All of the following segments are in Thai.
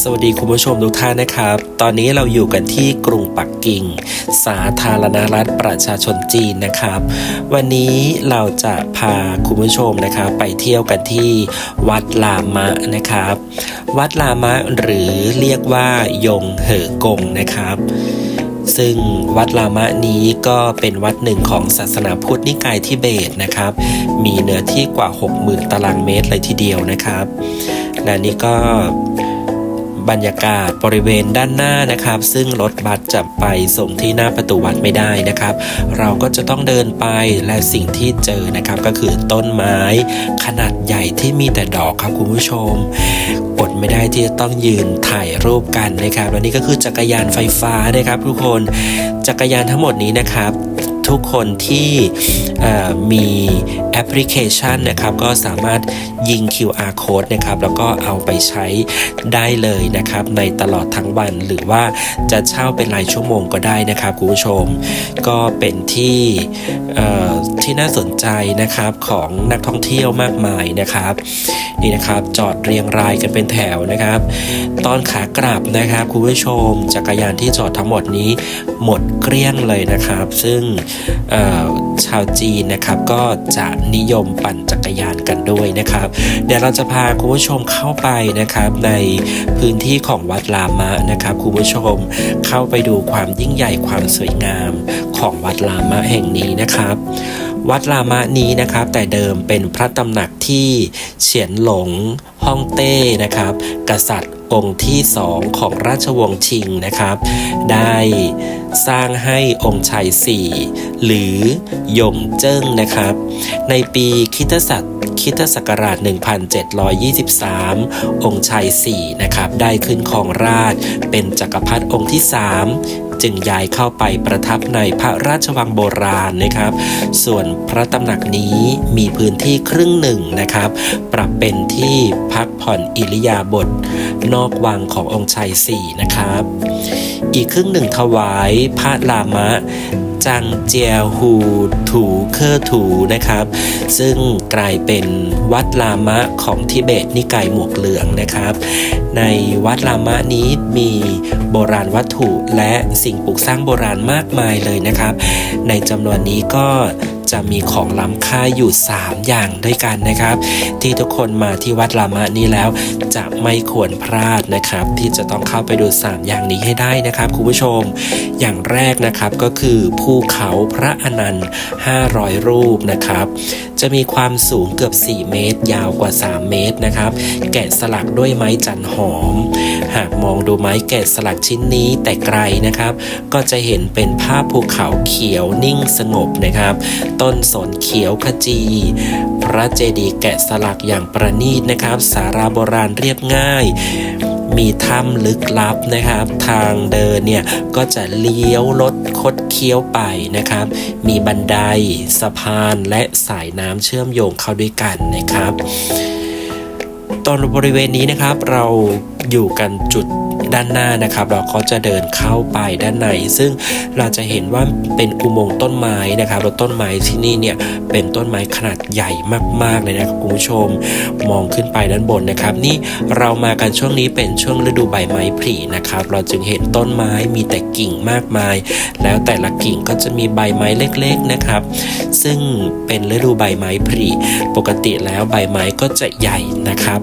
สวัสดีคุณผู้ชมทุกท่านนะครับ ตอนนี้เราอยู่กันที่กรุงปักกิ่ง สาธารณรัฐประชาชนจีนนะครับ วันนี้เราจะพาคุณผู้ชมนะครับไปเที่ยวกันที่วัดลามะนะครับ วัดลามะหรือเรียกว่ายงเหอกงนะครับซึ่งวัดลามะนี้ก็เป็นวัดหนึ่งของศาสนาพุทธนิกายทิเบตนะครับ มีเนื้อที่กว่า 60,000 ตารางเมตรเลยทีเดียวนะครับและนี่ก็ บรรยากาศบริเวณด้านหน้านะครับ ซึ่งรถบัสจะไปส่งที่หน้าประตูวัดไม่ได้นะครับ เราก็จะต้องเดินไปและสิ่งที่เจอนะครับก็คือต้นไม้ขนาดใหญ่ที่มีแต่ดอกครับคุณผู้ชมอดไม่ได้ที่จะต้องยืนถ่ายรูปกันนะครับและนี่ก็คือจักรยานไฟฟ้านะครับทุกคนจักรยานทั้งหมดนี้นะครับ ทุกคนที่มีแอปพลิเคชันนะครับ ก็สามารถยิง QR code นะครับ แล้วก็เอาไปใช้ได้เลยนะครับ ในตลอดทั้งวันหรือว่าจะเช่าเป็นรายชั่วโมงก็ได้นะครับคุณผู้ชม ก็เป็นที่ที่น่าสนใจนะครับของนักท่องเที่ยวมากมายนะครับนี่นะครับจอดเรียงรายกันเป็นแถวนะครับ ตอนขากลับนะครับคุณผู้ชมจักรยานที่จอดทั้งหมดนี้หมดเกลี้ยงเลยนะครับ ซึ่งชาวจีนนะครับก็จะนิยมปั่นจักรยานกันด้วยนะครับ เดี๋ยวเราจะพาคุณผู้ชมเข้าไปนะครับในพื้นที่ของวัดลามะนะครับคุณผู้ชมเข้าไปดูความยิ่งใหญ่ความสวยงามของวัดลามะแห่งนี้นะครับวัดลามะนี้นะครับแต่เดิมเป็นพระตำหนักที่เฉียนหลงฮ่องเต้นะครับ กษัตริย์ องค์ที่สองของราชวงศ์ชิงนะครับ ได้สร้างให้องค์ชายสี่หรือหยงเจิ้งนะครับ ในปีคริสตศักราชคริสตศักราช 1723 องค์ชายสี่นะครับ ได้ขึ้นครองราชเป็นจักรพรรดิองค์ที่สามจึงย้ายเข้าไปประทับในพระราชวังโบราณนะครับ ส่วนพระตำหนักนี้มีพื้นที่ครึ่งหนึ่งนะครับ ปรับเป็นที่พักผ่อนอิริยาบถ นอกวังขององค์ชายสี่นะครับ อีกครึ่งหนึ่งถวายพระลามะจังเจียฮูถูเคอร์ถูนะครับ ซึ่งกลายเป็นวัดลามะของทิเบตนิกายหมวกเหลืองนะครับ ในวัดลามะนี้มีโบราณวัตถุและสิ่งปลูกสร้างโบราณมากมายเลยนะครับ ในจำนวนนี้ก็ จะมีของล้ำค่าอยู่ 3 อย่างด้วยกันนะครับ ที่ทุกคนมาที่วัดลามะนี้แล้ว จะไม่ควรพลาดนะครับ ที่จะต้องเข้าไปดู 3 อย่างนี้ให้ได้นะครับคุณผู้ชม อย่างแรกนะครับก็คือภูเขาพระอนันต์500 รูปนะครับ จะมีความสูงเกือบ 4 เมตร ยาวกว่า 3 เมตรนะครับ แกะสลักด้วยไม้จันหอม หากมองดูไม้แกะสลักชิ้นนี้แต่ไกลนะครับ ก็จะเห็นเป็นภาพภูเขาเขียวนิ่งสงบนะครับตนสนเขียวขจี พระเจดีย์แกะสลักอย่างประณีตนะครับ สาราโบราณเรียบง่าย มีถ้ำลึกลับนะครับ ทางเดินเนี่ย ก็จะเลี้ยวลดคดเคี้ยวไปนะครับ มีบันไดสะพานและสายน้ำเชื่อมโยงเข้าด้วยกันนะครับ ตอนบริเวณนี้นะครับเราอยู่กันจุด ด้านหน้านะครับเราก็จะเดินเข้าไปด้านใน ซึ่งเราจะเห็นว่าเป็นอุโมงค์ต้นไม้นะครับแล้วต้นไม้ที่นี่เนี่ยเป็นต้นไม้ขนาดใหญ่มากๆเลยนะครับคุณผู้ชมมองขึ้นไปด้านบนนะครับ นี่เรามากันช่วงนี้เป็นช่วงฤดูใบไม้ผลินะครับ เราจึงเห็นต้นไม้มีแต่กิ่งมากมาย แล้วแต่ละกิ่งก็จะมีใบไม้เล็กๆนะครับ ซึ่งเป็นฤดูใบไม้ผลิปกติแล้วใบไม้ก็จะใหญ่นะครับ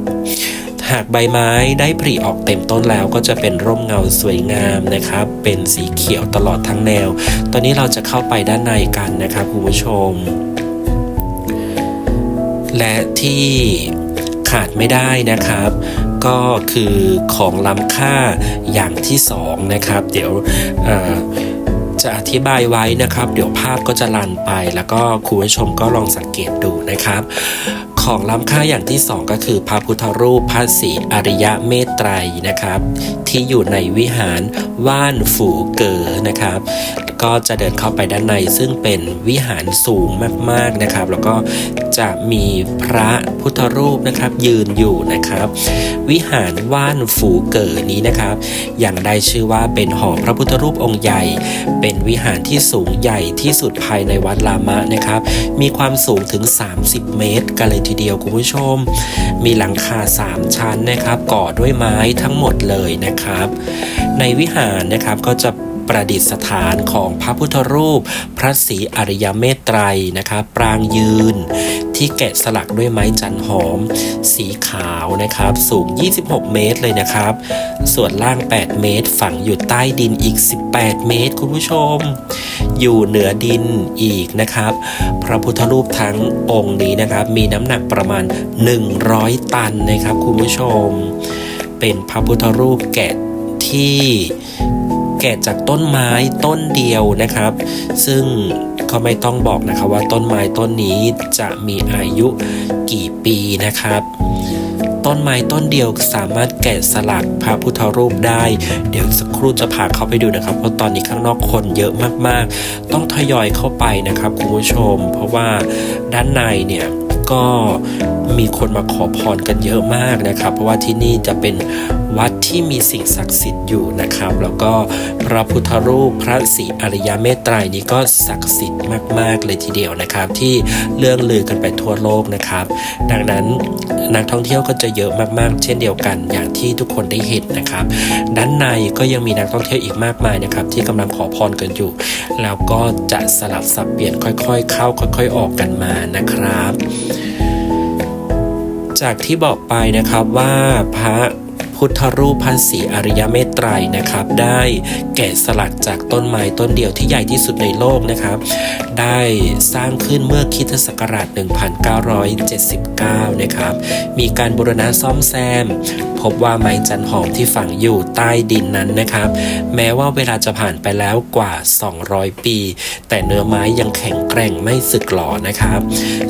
หากใบไม้ได้ผลิออกเต็มต้นแล้วก็จะเป็นร่มเงาสวยงามนะครับ เป็นสีเขียวตลอดทั้งแนว ตอนนี้เราจะเข้าไปด้านในกันนะครับคุณผู้ชม และที่ขาดไม่ได้นะครับ ก็คือของล้ำค่าอย่างที่สองนะครับ เดี๋ยวจะอธิบายไว้นะครับ เดี๋ยวภาพก็จะลันไป แล้วก็คุณผู้ชมก็ลองสังเกตดูนะครับ ของล้ำค่าอย่างที่สองก็คือพระพุทธรูปพระศรีอริยะเมตไตรนะครับ ที่อยู่ในวิหารว่านฝูเก๋อนะครับ ก็จะเดินเข้าไปด้านในซึ่งเป็นวิหารสูงมากๆนะครับ แล้วก็จะมีพระพุทธรูปนะครับยืนอยู่นะครับ วิหารว่านฝูเก๋อนี้นะครับ อย่างได้ชื่อว่าเป็นหอพระพุทธรูปองค์ใหญ่ เป็นวิหารที่สูงใหญ่ที่สุดภายในวัดลามะนะครับ มีความสูงถึง 30 เมตร กันเลยทีเดียวคุณผู้ชม มีหลังคา 3 ชั้นนะครับ ก่อด้วยไม้ทั้งหมดเลยนะครับในวิหารนะครับก็จะประดิษฐานของพระพุทธรูป พระศรีอริยเมตไตรนะครับปรางยืนที่แกะสลักด้วยไม้จันหอม สีขาวนะครับ สูง 26 เมตรเลยนะครับ ส่วนล่าง 8 เมตร ฝังอยู่ใต้ดินอีก 18 เมตร คุณผู้ชม อยู่เหนือดินอีกนะครับ พระพุทธรูปทั้งองค์นี้นะครับ มีน้ำหนักประมาณ 100 ตันนะครับ คุณผู้ชม เป็นพระพุทธรูปแกะที่แกะจากต้นไม้ต้นเดียวนะครับ ซึ่งก็ไม่ต้องบอกนะครับว่าต้นไม้ต้นนี้จะมีอายุกี่ปีนะครับ ต้นไม้ต้นเดียวสามารถแกะสลักพระพุทธรูปได้ เดี๋ยวสักครู่จะพาเข้าไปดูนะครับ เพราะตอนนี้ข้างนอกคนเยอะมากๆ ต้องทยอยเข้าไปนะครับคุณผู้ชม เพราะว่าด้านในเนี่ยก็ มีคนมาขอพรกันเยอะมากนะครับ เพราะว่าที่นี่จะเป็นวัดที่มีสิ่งศักดิ์สิทธิ์อยู่นะครับ แล้วก็พระพุทธรูปพระศรีอริยเมตไตรนี้ก็ศักดิ์สิทธิ์มาก ๆ เลยทีเดียวนะครับ ที่เรื่องลือกันไปทั่วโลกนะครับ ดังนั้นนักท่องเที่ยวก็จะเยอะมากๆ เช่นเดียวกันอย่างที่ทุกคนได้เห็นนะครับ ด้านในก็ยังมีนักท่องเที่ยวอีกมากมายนะครับ ที่กำลังขอพรกันอยู่ แล้วก็จะสลับสับเปลี่ยนค่อย ๆ เข้าค่อย ๆ ออกกันมานะครับ จากที่บอกไปนะครับว่าพระ พุทธรูปพันศรีอริยเมตไตรนะครับ ได้แกะสลักจากต้นไม้ต้นเดียวที่ใหญ่ที่สุดในโลกนะครับ ได้สร้างขึ้นเมื่อคริดศักราช 1979 นะครับ มีการบูรณะซ่อมแซม พบว่าไม้จันหอมที่ฝังอยู่ใต้ดินนั้นนะครับ แม้ว่าเวลาจะผ่านไปแล้วกว่า 200 ปี แต่เนื้อไม้ยังแข็งแกร่งไม่สึกหรอนะครับ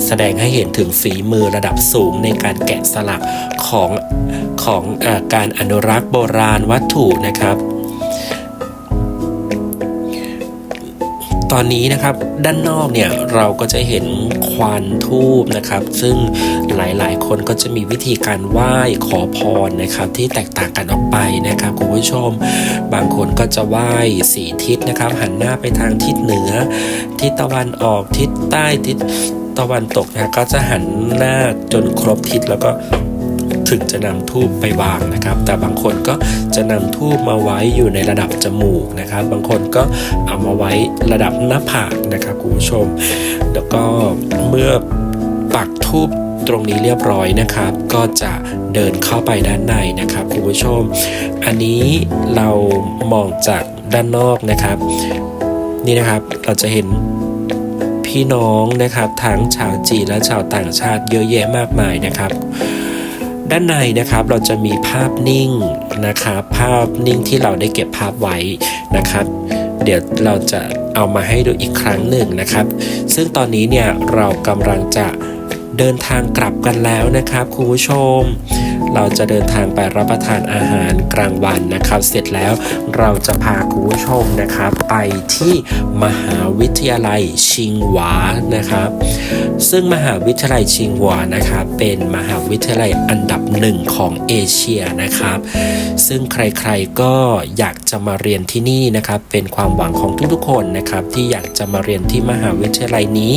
แสดงให้เห็นถึงฝีมือระดับสูงในการแกะสลัก ของของอการอนุรักษ์โบราณวัตถุนะครับ ตอนนี้นะครับด้านนอกเนี่ยเราก็จะเห็นควันทูบนะครับ ซึ่งหลายๆ คนก็จะมีวิธีการไหว้ขอพรนะครับ ที่แตกต่างกันออกไปนะครับคุณผู้ชม บางคนก็จะไหว้สีทิศนะครับ หันหน้าไปทางทิศเหนือ ทิศตะวันออกทิศใต้ทิศตะวันตกนะก็จะหันหน้าจนครบทิศแล้วก็ ถึงจะนำทูบไปวางนะครับ แต่บางคนก็จะนำทูบมาไว้อยู่ในระดับจมูกนะครับ บางคนก็เอามาไว้ระดับหน้าผากนะครับคุณผู้ชม แล้วก็เมื่อปักทูบตรงนี้เรียบร้อยนะครับ ก็จะเดินเข้าไปด้านในนะครับคุณผู้ชม อันนี้เรามองจากด้านนอกนะครับ นี่นะครับเราจะเห็นพี่น้องนะครับทั้งชาวจีนและชาวต่างชาติเยอะแยะมากมายนะครับ ด้านในนะครับเราจะมีภาพนิ่งนะครับภาพนิ่งที่เราได้เก็บภาพไว้นะครับ เดี๋ยวเราจะเอามาให้ดูอีกครั้งหนึ่งนะครับ ซึ่งตอนนี้เนี่ยเรากำลังจะเดินทางกลับกันแล้วนะครับคุณผู้ชมเราจะเดินทางไปรับประทานอาหารกลางวันนะครับ เสร็จแล้วเราจะพาคุณผู้ชมนะครับไปที่มหาวิทยาลัยชิงหวานะครับ ซึ่งมหาวิทยาลัยชิงหวานะครับเป็นมหาวิทยาลัยอันดับหนึ่งของเอเชียนะครับ ซึ่งใครๆก็อยากจะมาเรียนที่นี่นะครับ เป็นความหวังของทุกๆคนนะครับที่อยากจะมาเรียนที่มหาวิทยาลัยนี้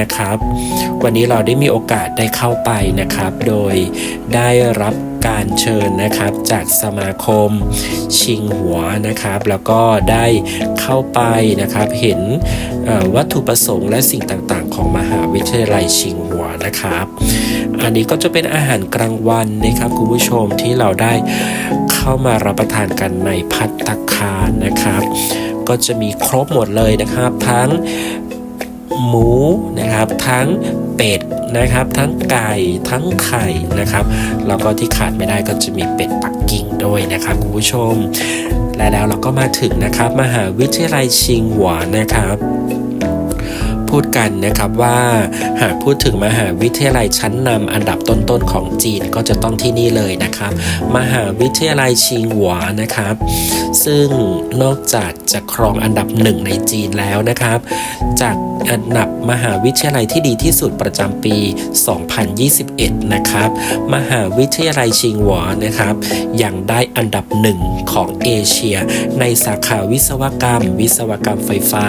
นะครับ วันนี้เราได้มีโอกาสได้เข้าไปนะครับ โดยได้รับการเชิญนะครับจากสมาคมชิงหัวนะครับ แล้วก็ได้เข้าไปนะครับเห็นวัตถุประสงค์และสิ่งต่างๆ ของมหาวิทยาลัยชิงหัวนะครับ อันนี้ก็จะเป็นอาหารกลางวันนะครับคุณผู้ชมที่เราได้เข้ามารับประทานกันในพัตตาคารนะครับ ก็จะมีครบหมดเลยนะครับทั้งหมูนะครับทั้งเป็ด นะครับ ทั้งไก่ทั้งไข่นะครับแล้วก็ที่ขาดไม่ได้ก็จะมีเป็ดปักกิ่งด้วยนะครับคุณผู้ชม และแล้วเราก็มาถึงนะครับ มหาวิทยาลัยชิงหวานนะครับ พูดกันนะครับว่าหากพูดถึงมหาวิทยาลัยชั้นนำอันดับต้นๆของจีนก็จะต้องที่นี่เลยนะครับ มหาวิทยาลัยชิงหวานะครับ ซึ่งนอกจากจะครองอันดับหนึ่งในจีนแล้วนะครับ จากอันดับมหาวิทยาลัยที่ดีที่สุดประจำปี 2021 นะครับ มหาวิทยาลัยชิงหวอนะครับ ยังได้อันดับหนึ่งของเอเชีย ในสาขาวิศวกรรม วิศวกรรมไฟฟ้า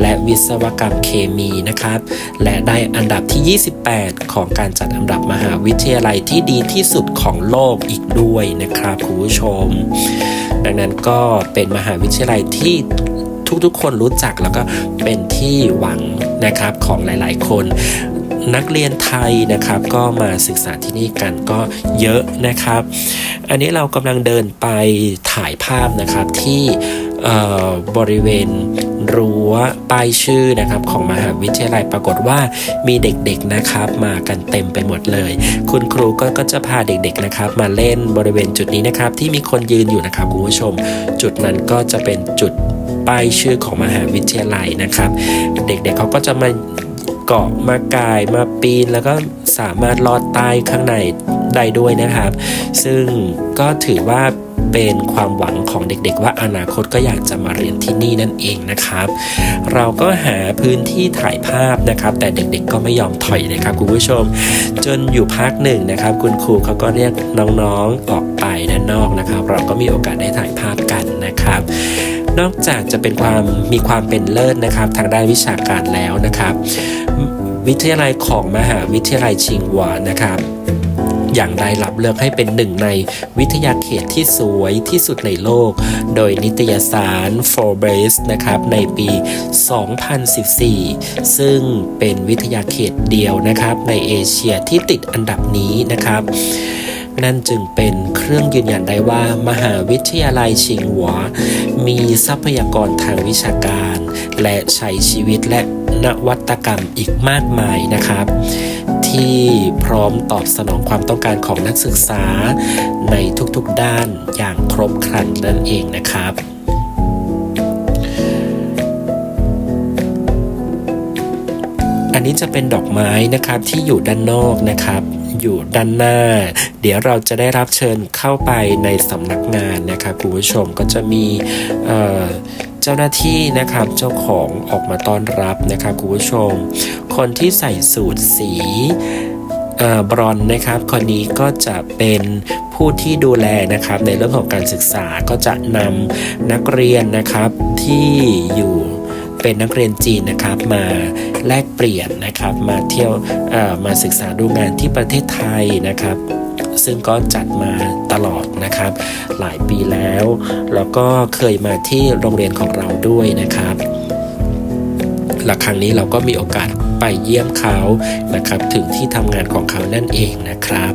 และวิศวกรรมเคมีนะครับ และได้อันดับที่ 28 ของการจัดอันดับมหาวิทยาลัยที่ดีที่สุดของโลกอีกด้วยนะครับคุณผู้ชม ดังนั้นก็เป็นมหาวิทยาลัยที่ทุกๆ คนรู้จักแล้วก็เป็นที่หวังนะครับของหลายๆ คนนักเรียนไทยนะครับก็มาศึกษาที่นี่กันก็เยอะนะครับ อันนี้เรากำลังเดินไปถ่ายภาพนะครับที่บริเวณ รั้วป้ายชื่อนะครับของมหาวิทยาลัยปรากฏว่ามีเด็กๆนะครับมากันเต็มไปหมดเลย คุณครูก็ก็จะพาเด็กๆนะครับมาเล่นบริเวณจุดนี้นะครับที่มีคนยืนอยู่นะครับคุณผู้ชม จุดนั้นก็จะเป็นจุดป้ายชื่อของมหาวิทยาลัยนะครับ เด็กๆเขาก็จะมาเกาะมากายมาปีนแล้วก็สามารถลอดใต้ข้างในได้ด้วยนะครับ ซึ่งก็ถือว่า เป็นความหวังของเด็กๆ ว่าอนาคตก็อยากจะมาเรียนที่นี่นั่นเองนะครับ เราก็หาพื้นที่ถ่ายภาพนะครับ แต่เด็กๆ ก็ไม่ยอมถอยนะครับคุณผู้ชม จนอยู่พักหนึ่งนะครับ คุณครูเขาก็เรียกน้องๆออกไปด้านนอกนะครับ เราก็มีโอกาสได้ถ่ายภาพกันนะครับนอกจากจะเป็นความมีความเป็นเลิศนะครับ ทางด้านวิชาการแล้วนะครับ วิทยาลัยของมหาวิทยาลัยชิงหวานะครับ อย่างได้รับเลือกให้เป็นหนึ่งในวิทยาเขตที่สวยที่สุดในโลก โดยนิตยสาร Forbes นะครับในปี 2014 ซึ่งเป็นวิทยาเขตเดียวนะครับในเอเชียที่ติดอันดับนี้นะครับนั่นจึงเป็นเครื่องยืนยันได้ว่า มหาวิทยาลัยชิงหวามีทรัพยากรทางวิชาการ และใช้ชีวิตและนวัตกรรมอีกมากมายนะครับ ที่พร้อมตอบสนองความต้องการของนักศึกษาในทุกๆด้านอย่างครบครันนั่นเองนะครับอันนี้จะเป็นดอกไม้นะครับที่อยู่ด้านนอกนะครับ อยู่ด้านหน้า เดี๋ยวเราจะได้รับเชิญเข้าไปในสำนักงานนะครับคุณผู้ชมก็จะมี เจ้าหน้าที่นะครับเจ้าของออกมาต้อนรับนะครับคุณผู้ชม คนที่ใส่สูทสีเอ่อบรอนนะครับคนนี้ก็จะเป็นผู้ที่ดูแลนะครับในเรื่องของการศึกษาก็จะนำนักเรียนนะครับที่อยู่เป็นนักเรียนจีนนะครับมาแลกเปลี่ยนนะครับมาเที่ยวเอ่อมาศึกษาดูงานที่ประเทศไทยนะครับ ซึ่งก็จัดมาตลอดนะครับ หลายปีแล้ว แล้วก็เคยมาที่โรงเรียนของเราด้วยนะครับและครั้งนี้เราก็มีโอกาสไปเยี่ยมเขานะครับ ถึงที่ทำงานของเขานั่นเองนะครับ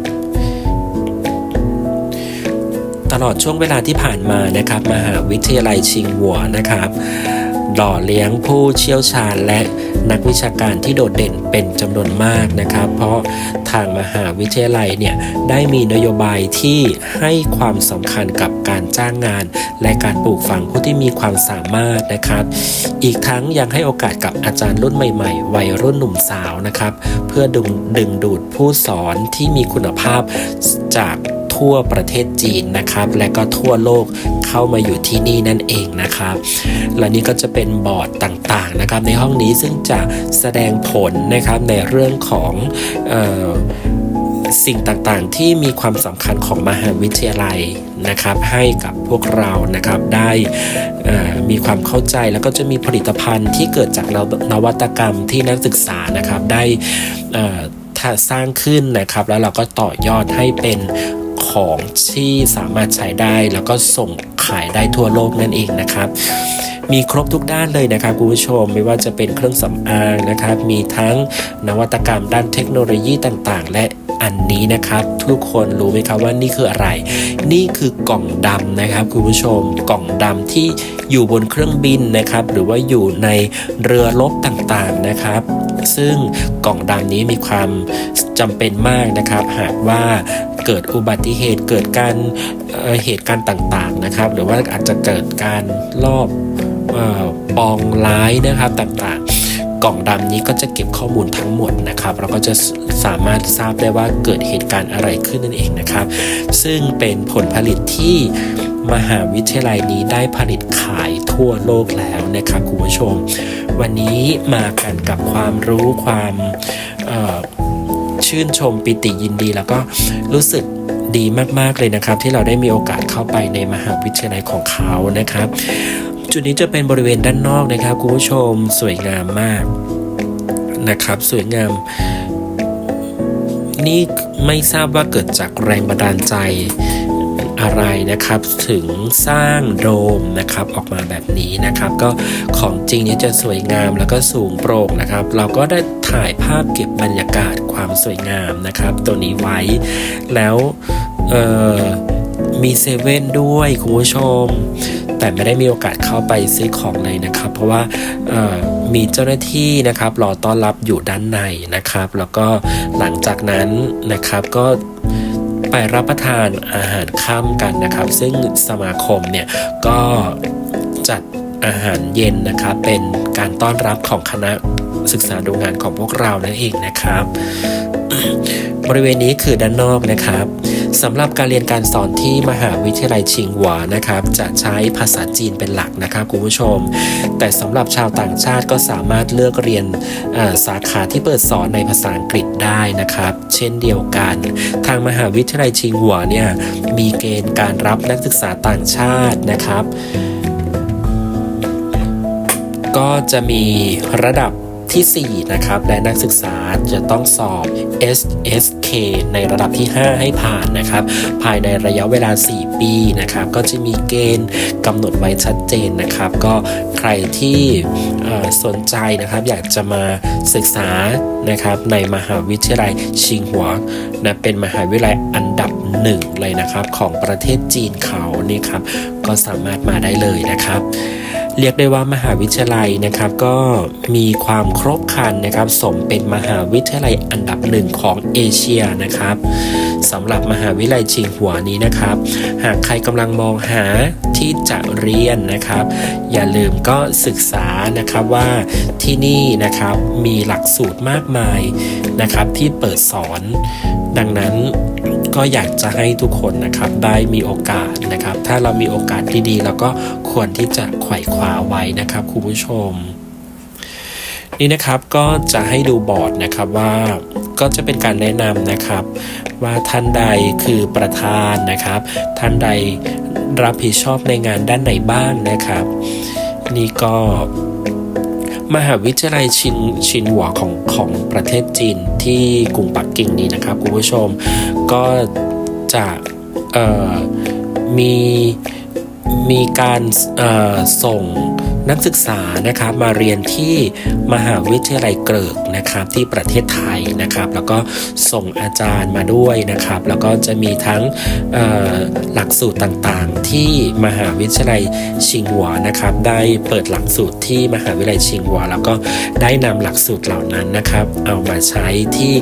ตลอดช่วงเวลาที่ผ่านมานะครับมหาวิทยาลัยชิงหัวนะครับ หล่อเลี้ยงผู้เชี่ยวชาญและนักวิชาการที่โดดเด่นเป็นจำนวนมากนะครับ เพราะทางมหาวิทยาลัยเนี่ยได้มีนโยบายที่ให้ความสำคัญกับการจ้างงาน และการปลูกฝังผู้ที่มีความสามารถนะครับ อีกทั้งยังให้โอกาสกับอาจารย์รุ่นใหม่ๆ วัยรุ่นหนุ่มสาวนะครับ เพื่อดึงดึงดูดผู้สอนที่มีคุณภาพจาก ทั่วประเทศจีนนะครับ และก็ทั่วโลกเข้ามาอยู่ที่นี่นั่นเองนะครับ และนี่ก็จะเป็นบอร์ดต่างๆนะครับ ในห้องนี้ซึ่งจะแสดงผลนะครับในเรื่องของสิ่งต่างๆ ที่มีความสำคัญของมหาวิทยาลัยนะครับ ให้กับพวกเรานะครับได้มีความเข้าใจแล้วก็จะมีผลิตภัณฑ์ที่เกิดจากนวนวัตกรรมที่นักศึกษานะครับได้สร้างขึ้นนะครับ แล้วเราก็ต่อยอดให้เป็น ของที่สามารถใช้ได้แล้วก็ส่งขายได้ทั่วโลกนั่นเองนะครับ มีครบทุกด้านเลยนะครับคุณผู้ชมไม่ว่าจะเป็นเครื่องสำอางนะครับ มีทั้งนวัตกรรมด้านเทคโนโลยีต่างๆ และอันนี้นะครับทุกคนรู้ไหมครับว่านี่คืออะไร นี่คือกล่องดำนะครับคุณผู้ชมกล่องดำที่อยู่บนเครื่องบินนะครับ หรือว่าอยู่ในเรือรบต่างๆนะครับ ซึ่งกล่องดำนี้มีความจำเป็นมากนะครับ หากว่าเกิดอุบัติเหตุเกิดการเเหตุการณ์ต่างๆนะครับ หรือว่าอาจจะเกิดการลอบเออปองร้ายนะครับต่างๆกล่องดำนี้ก็จะเก็บข้อมูลทั้งหมดนะครับเราก็จะสามารถทราบได้ว่าเกิดเหตุการณ์อะไรขึ้นนั่นเองนะครับ ซึ่งเป็นผลผลิตที่ มหาวิทยาลัยนี้ได้ผลิตขายทั่วโลกแล้วนะครับคุณผู้ชม วันนี้มากันกับความรู้ความชื่นชมปิติยินดี แล้วก็รู้สึกดีมาก ๆ เลยนะครับ ที่เราได้มีโอกาสเข้าไปในมหาวิทยาลัยของเขานะครับ จุดนี้จะเป็นบริเวณด้านนอกนะครับคุณผู้ชมสวยงามมากนะครับ สวยงาม นี่ไม่ทราบว่าเกิดจากแรงบันดาลใจ อะไรนะครับ ถึงสร้างโดมนะครับออกมาแบบนี้นะครับ ก็ของจริงนี้จะสวยงามแล้วก็สูงโปร่งนะครับ เราก็ได้ถ่ายภาพเก็บบรรยากาศความสวยงามนะครับ ตัวนี้ไว้แล้วเออมีเซเว่นด้วยคุณผู้ชม แต่ไม่ได้มีโอกาสเข้าไปซื้อของเลยนะครับ เพราะว่ามีเจ้าหน้าที่นะครับรอต้อนรับอยู่ด้านในนะครับ แล้วก็หลังจากนั้นนะครับก็ ไปรับประทานอาหารค่ำกันนะครับ ซึ่งสมาคมเนี่ยก็จัดอาหารเย็นนะครับเป็นการต้อนรับของคณะศึกษาดูงานของพวกเรานั่นเองนะครับ บริเวณนี้คือด้านนอกนะครับสำหรับการเรียนการสอนที่มหาวิทยาลัยชิงหวานะครับ จะใช้ภาษาจีนเป็นหลักนะครับคุณผู้ชม แต่สำหรับชาวต่างชาติก็สามารถเลือกเรียนสาขาที่เปิดสอนในภาษาอังกฤษได้นะครับ เช่นเดียวกัน ทางมหาวิทยาลัยชิงหวาเนี่ยมีเกณฑ์การรับนักศึกษาต่างชาตินะครับ ก็จะมีระดับ ที่ 4 นะครับ และนักศึกษาจะต้องสอบ SSK ในระดับที่ 5 ให้ผ่านนะครับ ภายในระยะเวลา 4 ปีนะครับ ก็จะมีเกณฑ์กำหนดไว้ชัดเจนนะครับ ก็ใครที่สนใจนะครับ อยากจะมาศึกษานะครับ ในมหาวิทยาลัยชิงหัวนะเป็นมหาวิทยาลัยอันดับหนึ่งเลยนะครับ ของประเทศจีนเขานี่ครับ ก็สามารถมาได้เลยนะครับ เรียกได้ว่ามหาวิทยาลัยนะครับก็มีความครบครันนะครับ สมเป็นมหาวิทยาลัยอันดับหนึ่งของเอเชียนะครับสำหรับมหาวิทยาลัยชิงหัวนี้นะครับ หากใครกำลังมองหาที่จะเรียนนะครับ อย่าลืมก็ศึกษานะครับว่าที่นี่นะครับมีหลักสูตรมากมายนะครับที่เปิดสอน ดังนั้น ก็อยากจะให้ทุกคนนะครับได้มีโอกาสนะครับ ถ้าเรามีโอกาสดีๆเราก็ควรที่จะไขว่คว้าไว้นะครับคุณผู้ชม นี่นะครับก็จะให้ดูบอร์ดนะครับว่าก็จะเป็นการแนะนำนะครับ ว่าท่านใดคือประธานนะครับ ท่านใดรับผิดชอบในงานด้านไหนบ้างนะครับ นี่ก็ มหาวิทยาลัยชินชินหัวของของประเทศจีนที่กรุงปักกิ่งนี้นะครับคุณผู้ชมก็จะมีมีการส่ง นักศึกษานะครับมาเรียนที่มหาวิทยาลัยเกริกนะครับที่ประเทศไทยนะครับ แล้วก็ส่งอาจารย์มาด้วยนะครับ แล้วก็จะมีทั้งหลักสูตรต่างๆ ที่มหาวิทยาลัยชิงหัวนะครับ ได้เปิดหลักสูตรที่มหาวิทยาลัยชิงหัว แล้วก็ได้นำหลักสูตรเหล่านั้นนะครับ เอามาใช้ที่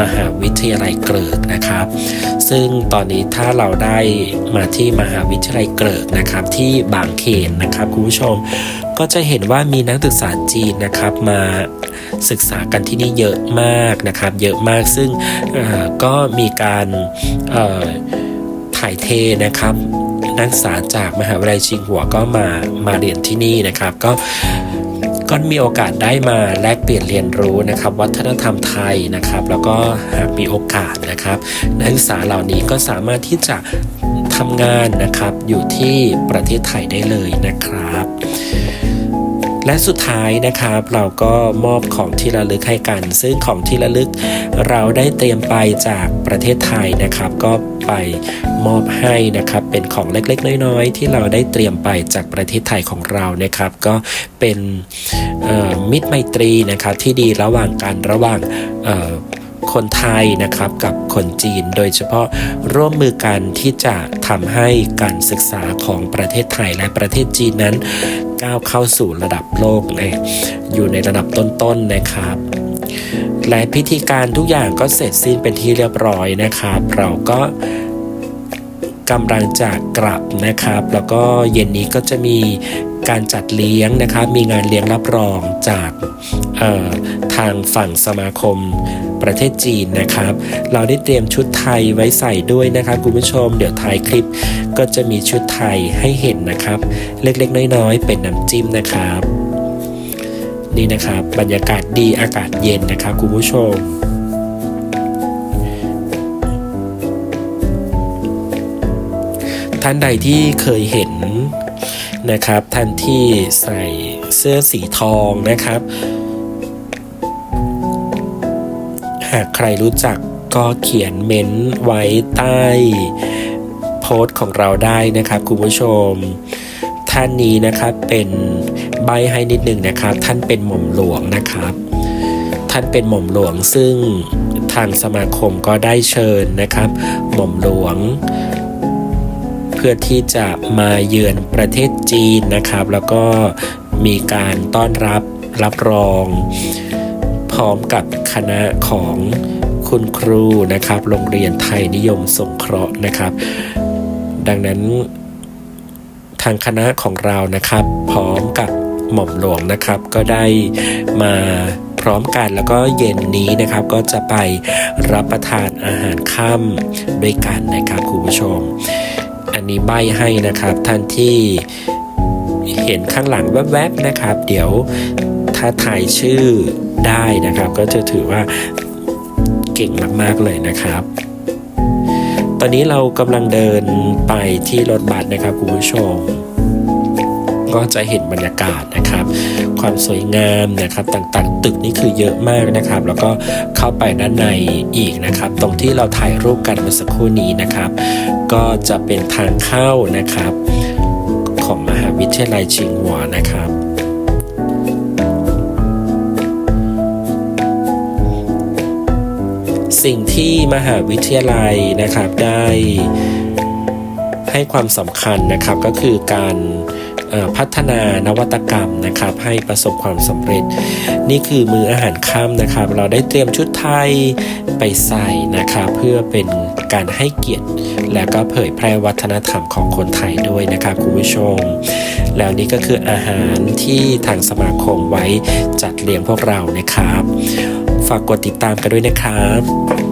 มหาวิทยาลัยเกริกนะครับ ซึ่งตอนนี้ถ้าเราได้มาที่มหาวิทยาลัยเกริกนะครับ ที่บางเขนนะครับคุณผู้ชม ก็จะเห็นว่ามีนักศึกษาจีนนะครับมาศึกษากันที่นี่เยอะมากนะครับ เยอะมากซึ่งก็มีการถ่ายเทนะครับ นักศึกษาจากมหาวิทยาลัยชิงหัวก็มามาเรียนที่นี่นะครับก็ก็มีโอกาสได้มาแลกเปลี่ยนเรียนรู้นะครับ วัฒนธรรมไทยนะครับ แล้วก็หากมีโอกาสนะครับ นักศึกษาเหล่านี้ก็สามารถที่จะทำงานนะครับอยู่ที่ประเทศไทยได้เลยนะครับ และสุดท้ายนะครับเราก็มอบของที่ระลึกให้กัน ซึ่งของที่ระลึกเราได้เตรียมไปจากประเทศไทยนะครับ ก็ไปมอบให้นะครับ เป็นของเล็กๆ น้อยๆ ที่เราได้เตรียมไปจากประเทศไทยของเรานะครับ ก็เป็นมิตรไมตรีนะครับที่ดีระหว่างกันระหว่าง คนไทยนะครับกับคนจีน โดยเฉพาะร่วมมือกันที่จะทำให้การศึกษาของประเทศไทยและประเทศจีนนั้น ก้าวเข้าสู่ระดับโลกในอยู่ในระดับต้นๆนะครับและพิธีการทุกอย่างก็เสร็จสิ้นเป็นที่เรียบร้อยนะครับ เราก็กำลังจะกลับนะครับ แล้วก็เย็นนี้ก็จะมีการจัดเลี้ยงนะครับ มีงานเลี้ยงรับรองจากทางฝั่งสมาคม ประเทศจีนนะครับ เราได้เตรียมชุดไทยไว้ใส่ด้วยนะครับคุณผู้ชม เดี๋ยวท้ายคลิปก็จะมีชุดไทยให้เห็นนะครับ เล็กๆ น้อยๆ เป็นน้ำจิ้มนะครับ นี่นะครับบรรยากาศดีอากาศเย็นนะครับคุณผู้ชมท่านใดที่เคยเห็นนะครับ ท่านที่ใส่เสื้อสีทองนะครับ หากใครรู้จักก็เขียนเม้นต์ไว้ใต้โพสต์ของเราได้นะครับคุณผู้ชม ท่านนี้นะครับเป็นใบให้นิดหนึ่งนะครับ ท่านเป็นหม่อมหลวงนะครับ ท่านเป็นหม่อมหลวงซึ่งทางสมาคมก็ได้เชิญนะครับ หม่อมหลวง เพื่อที่จะมาเยือนประเทศจีนนะครับ แล้วก็มีการต้อนรับรับรอง พร้อมกับ คณะของคุณครูนะครับ โรงเรียนไทยนิยมสงเคราะห์นะครับ ดังนั้นทางคณะของเรานะครับ พร้อมกับหม่อมหลวงนะครับ ก็ได้มาพร้อมกันแล้วก็เย็นนี้นะครับก็จะไปรับประทานอาหารค่ำด้วยกันนะครับคุณผู้ชม อันนี้ใบให้นะครับท่านที่เห็นข้างหลังแวบๆนะครับ เดี๋ยวถ้าถ่ายชื่อ ได้นะครับ ก็จะถือว่าเก่งมาก ๆ เลยนะครับตอนนี้เรากำลังเดินไปที่รถบัสนะครับคุณผู้ชม ก็จะเห็นบรรยากาศนะครับ ความสวยงามนะครับต่างๆ ตึกนี่คือเยอะมากนะครับ แล้วก็เข้าไปด้านในอีกนะครับ ตรงที่เราถ่ายรูปกันเมื่อสักครู่นี้นะครับ ก็จะเป็นทางเข้านะครับ ของมหาวิทยาลัยชิงหัวนะครับ สิ่งที่มหาวิทยาลัยนะครับได้ให้ความสำคัญนะครับก็คือการพัฒนานวัตกรรมนะครับให้ประสบความสำเร็จ นี่คือมืออาหารค่ำนะครับ เราได้เตรียมชุดไทยไปใส่นะครับเพื่อเป็นการให้เกียรติ และก็เผยแพร่วัฒนธรรมของคนไทยด้วยนะครับคุณผู้ชม แล้วนี่ก็คืออาหารที่ทางสมาคมไว้จัดเลี้ยงพวกเรานะครับ ฝากกดติดตามกันด้วยนะครับ